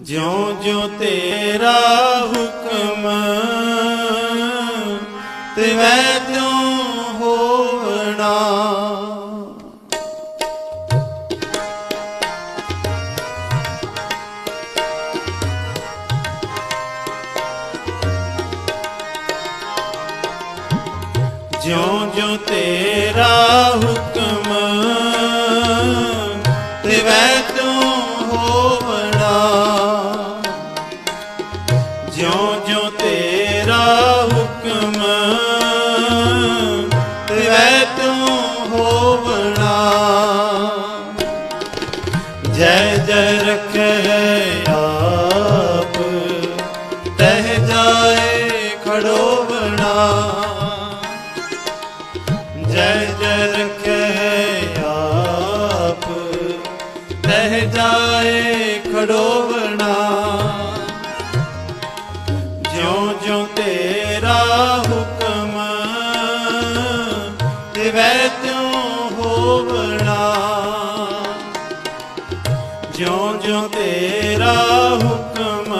ਜਿਉ ਜਿਉ ਤੇਰਾ ਹੁਕਮ ਤਿਵੈ ਤਿਉ ਹੋਵਣਾ? ਜਿਉ ਜਿਉ ਤੇਰਾ ਹੁਕਮ ਤੇਰਾ ਹੁਕਮ ਤਿਵੈ ਤਿਉ ਹੋਵਣਾ। ਜੈ ਜੈ ਰਖੈ ਆਪ, ਤਹਿ ਜਾਏ ਖੜੋਵਣਾ। ਜੈ ਜੈ ਰਖੈ ਆਪ, ਤਹਿ ਜਾਏ ਖੜੋ ਤਿਵੈ ਤਿਉ ਹੋਵਣਾ। ਜਿਉ ਜਿਉ ਤੇਰਾ ਹੁਕਮ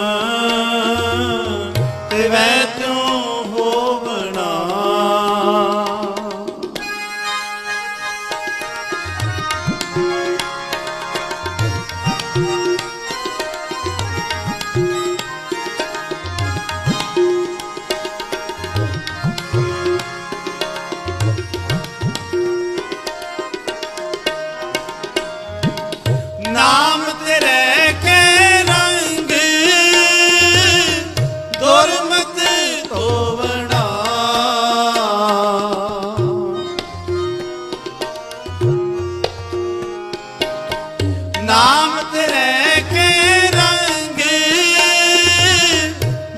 ਨਾਮ ਤੇਰੇ ਕੇ ਰੰਗੇ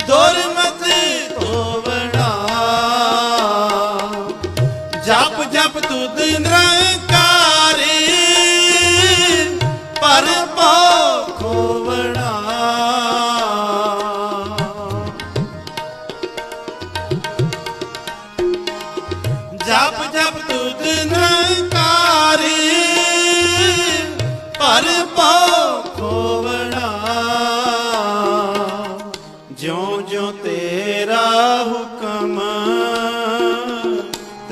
ਦੁਰਮਤ ਹੋਵਣਾ ਜਪ ਜਪ ਤੂੰ ਦਿਨ ਰੰਕਾਰੀ ਪਰ ਪਾ ਜਪ ਜਪ ਤੂੰ ਦਿਨ ਰੰਕਾਰੀ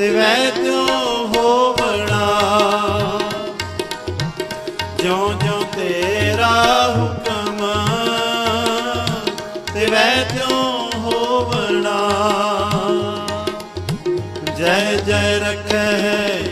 ਤਿਵੈ ਤਿਉ ਹੋਵਣਾ। ਜਿਉ ਜਿਉ ਤੇਰਾ ਹੁਕਮ ਤਿਵੈ ਹੋ ਹੋਵਣਾ। ਜੈ ਜੈ ਰਖੈ